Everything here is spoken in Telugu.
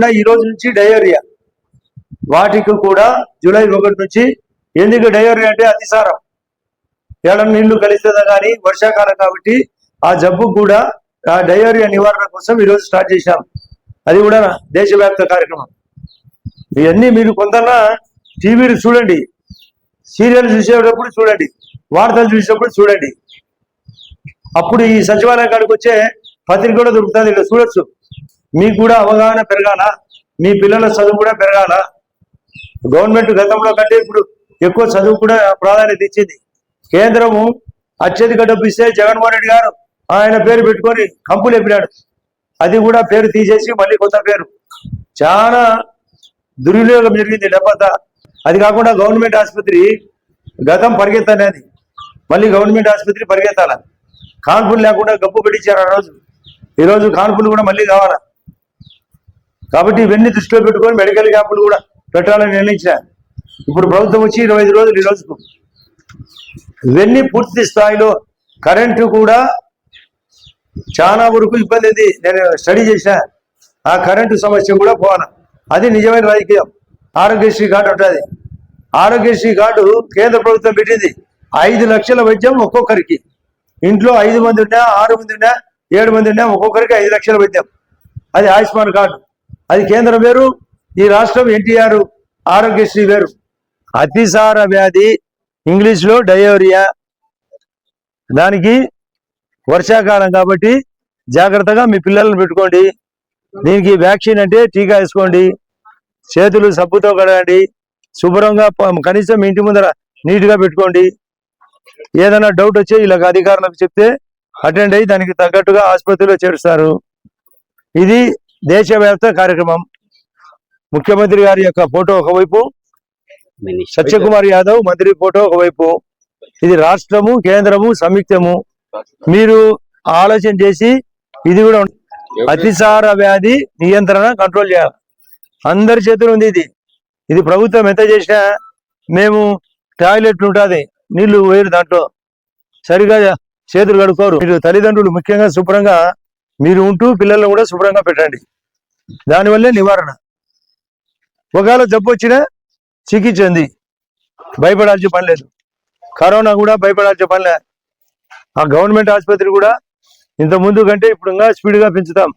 కాకుండా ఈ రోజు నుంచి డయేరియా. వాటికి కూడా జూలై ఒకటి నుంచి ఎందుకు డయేరియా అంటే అతిసారం. ఏడ నీళ్ళు కలిస్తుందా కానీ వర్షాకాలం కాబట్టి ఆ జబ్బు కూడా ఆ డయేరియా నివారణ కోసం ఈరోజు స్టార్ట్ చేశాం. అది కూడా దేశవ్యాప్త కార్యక్రమం. ఇవన్నీ మీరు కొందన్నా టీవీలు చూడండి సీరియల్ చూసేటప్పుడు చూడండి వార్తలు చూసేటప్పుడు చూడండి. అప్పుడు ఈ సచివాలయం కాడికి వచ్చే పత్రిక కూడా దొరుకుతుంది ఇలా చూడొచ్చు. మీకు కూడా అవగాహన పెరగాల? మీ పిల్లల చదువు కూడా పెరగాల? గవర్నమెంట్ గతంలో కంటే ఇప్పుడు ఎక్కువ చదువు కూడా ప్రాధాన్యత ఇచ్చింది. కేంద్రము అత్యధిక డబ్బు ఇస్తే జగన్మోహన్ రెడ్డి గారు ఆయన పేరు పెట్టుకొని కంపులు ఎప్పినాడు. అది కూడా పేరు తీసేసి మళ్ళీ కొత్త పేరు. చాలా దుర్వినియోగం జరిగింది డబ్బంతా. అది కాకుండా గవర్నమెంట్ ఆసుపత్రి గతం పరిగెత్తనేది. మళ్ళీ గవర్నమెంట్ ఆసుపత్రి పరిగెత్తాల? కాన్పులు లేకుండా గప్పు పెట్టించారు ఆ రోజు. ఈరోజు కాన్పులు కూడా మళ్ళీ కావాలా? కాబట్టి ఇవన్నీ దృష్టిలో పెట్టుకొని మెడికల్ క్యాంపులు కూడా పెట్టాలని నిర్ణయించిన. ఇప్పుడు ప్రభుత్వం వచ్చి ఇరవై ఐదు రోజులు ఈ రోజుకు ఇవన్నీ పూర్తి స్థాయిలో కరెంటు కూడా చాలా వరకు ఇబ్బంది ఉంది. నేను స్టడీ చేసిన ఆ కరెంటు సమస్య కూడా పోవాలి. అది నిజమైన రాజకీయం. ఆరోగ్యశ్రీ కార్డు ఉంటుంది. ఆరోగ్యశ్రీ కార్డు కేంద్ర ప్రభుత్వం పెట్టింది. ఐదు లక్షల వైద్యం ఒక్కొక్కరికి. ఇంట్లో ఐదు మంది ఉన్నా ఆరు మంది ఉన్నా ఏడు మంది ఉన్నా ఒక్కొక్కరికి ఐదు లక్షల వైద్యం. అది ఆయుష్మాన్ కార్డు. అది కేంద్రం వేరు ఈ రాష్ట్రం ఎన్టీఆర్ ఆరోగ్యశ్రీ వేరు. అతిసార వ్యాధి ఇంగ్లీష్లో డయోరియా. దానికి వర్షాకాలం కాబట్టి జాగ్రత్తగా మీ పిల్లలను పెట్టుకోండి. దీనికి వ్యాక్సిన్ అంటే టీకా వేసుకోండి. చేతులు సబ్బుతో కడగండి. శుభ్రంగా కనీసం ఇంటి ముందర నీట్గా పెట్టుకోండి. ఏదైనా డౌట్ వచ్చే ఇలాగ అధికారులకు చెప్తే అటెండ్ అయ్యి దానికి తగ్గట్టుగా ఆసుపత్రిలో చేరుస్తారు. ఇది దేశవ్యాప్త కార్యక్రమం. ముఖ్యమంత్రి గారి యొక్క ఫోటో ఒకవైపు సత్యకుమార్ యాదవ్ మంత్రి ఫోటో ఒకవైపు. ఇది రాష్ట్రము కేంద్రము సంయుక్తము. మీరు ఆలోచన చేసి ఇది కూడా అతిసార వ్యాధి నియంత్రణ కంట్రోల్ చేయాలి. అందరి చేతులు ఉంది ఇది. ఇది ప్రభుత్వం ఎంత చేసినా మేము టాయిలెట్ ఉంటుంది నీళ్ళు వేరు దాంట్లో. సరిగా చేతులు కడుక్కోరు. మీరు తల్లిదండ్రులు ముఖ్యంగా శుభ్రంగా మీరు ఉంటూ పిల్లలను కూడా శుభ్రంగా పెట్టండి. దానివల్లే నివారణ. ఒకవేళ జబ్బు వచ్చినా చికిత్సంది భయపడాల్సిన పని లేదు. కరోనా కూడా భయపడాల్సిన పని ఆ గవర్నమెంట్ ఆసుపత్రి కూడా ఇంత ముందు కంటే ఇప్పుడు ఇంకా స్పీడ్గా పెంచుతాం.